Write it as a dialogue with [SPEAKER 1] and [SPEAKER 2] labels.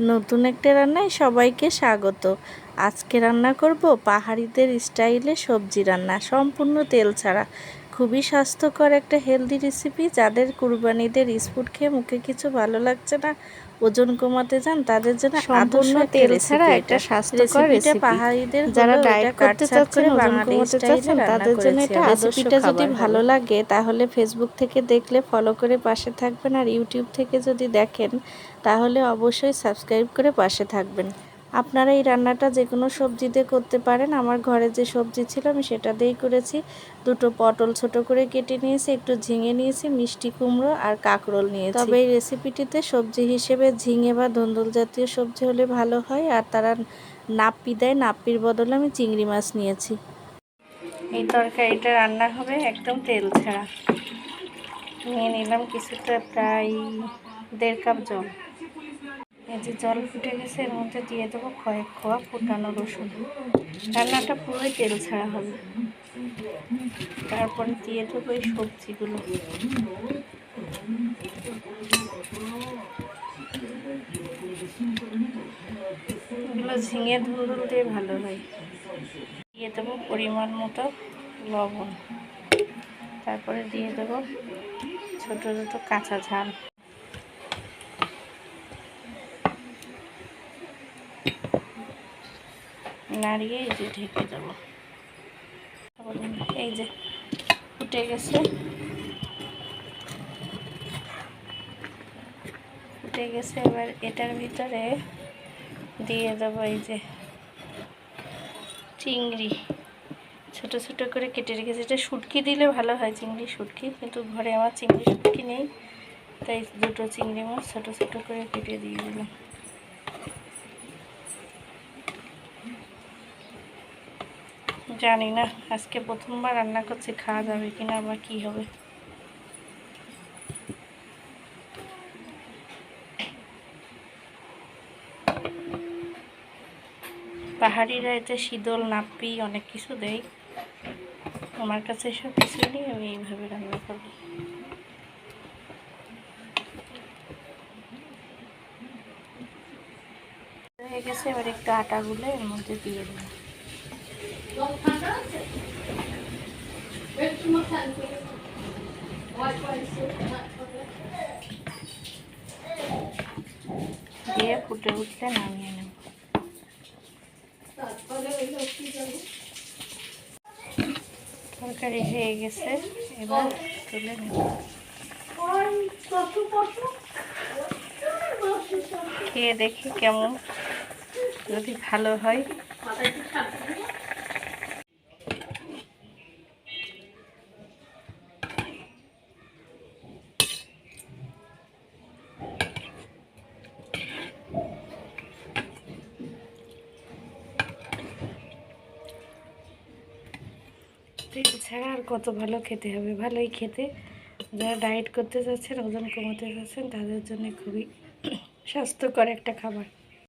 [SPEAKER 1] নতুন একটা রান্নায় সবাইকে স্বাগত। আজকে রান্না করব পাহাড়িদের স্টাইলে সবজি রান্না, সম্পূর্ণ তেল ছাড়া। খুবই স্বাস্থ্যকর একটা হেলদি রেসিপি যাদের কুরবানিদের স্পুট খেয়ে মুখে কিছু ভালো লাগছে না ওজন কমাতে চান তাদের জন্য
[SPEAKER 2] সম্পূর্ণ তেল ছাড়া
[SPEAKER 1] এটা।
[SPEAKER 2] একটা স্বাস্থ্যকর রেসিপি
[SPEAKER 1] পাহাড়িদের
[SPEAKER 2] যারা ডায়েট করতে চাচ্ছেন ওজন কমাতে চাচ্ছেন তাদের জন্য এটা রেসিপিটা যদি ভালো লাগে তাহলে ফেসবুক থেকে দেখলে ফলো করে পাশে থাকবেন আর ইউটিউব থেকে যদি দেখেন তাহলে অবশ্যই সাবস্ক্রাইব করে পাশে থাকবেন। আপনারা এই রান্নাটা যে কোনো সবজি দিয়ে করতে পারেন। আমার ঘরে যে সবজি ছিল আমি সেটা দিয়েই করেছি। দুটো পটল ছোট করে কেটে নিয়েছি, একটু ঝিঙে নিয়েছি, মিষ্টি কুমড়ো আর কাঁকরোল নিয়েছি। তবে এই রেসিপিটিতে সবজি হিসেবে ঝিঙে বা ধুন্দুল জাতীয় সবজি হলে ভালো হয় আর তারা নাপ্পি দেয়। নাপ্পির বদলে আমি চিংড়ি মাছ নিয়েছি। এই তরকারিটা রান্না হবে একদম তেল ছাড়া। নিয়ে নিলাম কিছুটা প্রায় দেড় কাপ জল। এই যে জল ফুটে গেছে, এর মধ্যে দিয়ে দেবো কয়েক খোয়া ফুটানো রসুন। রান্নাটা পুরোই তেল ছাড়া হবে। তারপরে দিয়ে দেবো এই সবজিগুলো। এগুলো ঝিঙে, ধুন্দুল দিয়ে ভালো হয়। দিয়ে দেবো পরিমাণ মতো লবণ। তারপরে দিয়ে দেবো ছোটো ছোটো কাঁচা ঝাল। নাড়িয়ে এই যে ঢেকে দেবো। এই যে ফুটে গেছে। ফুটে গেছে, এবার এটার ভিতরে দিয়ে দেবো এই যে চিংড়ি। ছোট ছোট করে কেটে রেখেছি। এটা শুটকি দিলে ভালো হয় চিংড়ি শুটকি, কিন্তু ঘরে আমার চিংড়ি শুটকি নেই, তাই দুটো চিংড়ি মাছ ছোট ছোট করে কেটে দিয়ে দিলাম। জানি না, আজকে প্রথমবার রান্না করছি, খাওয়া যাবে কিনা বা কি হবে। পাহাড়িরা এতে শীতল নাপ্পি অনেক কিছু দেয় আমার কাছে এসব কিছু নেই, আমি এইভাবে রান্না করি। হয়ে গেছে, এবার একটু আটা গুলে এর মধ্যে দিয়ে দেবো। দিয়ে ফুটে উঠলে নামিয়ে নেব। তরকারি হয়ে গেছে, এবার তুলে নেব। খেয়ে দেখি কেমন, যদি ভালো হয়। তেল ছাড়া আর কত ভালো খেতে হবে? ভালোই খেতে। যারা ডায়েট করতে চাচ্ছেন, ওজন কমাতে চাচ্ছেন, তাদের জন্য খুবই স্বাস্থ্যকর একটা খাবার।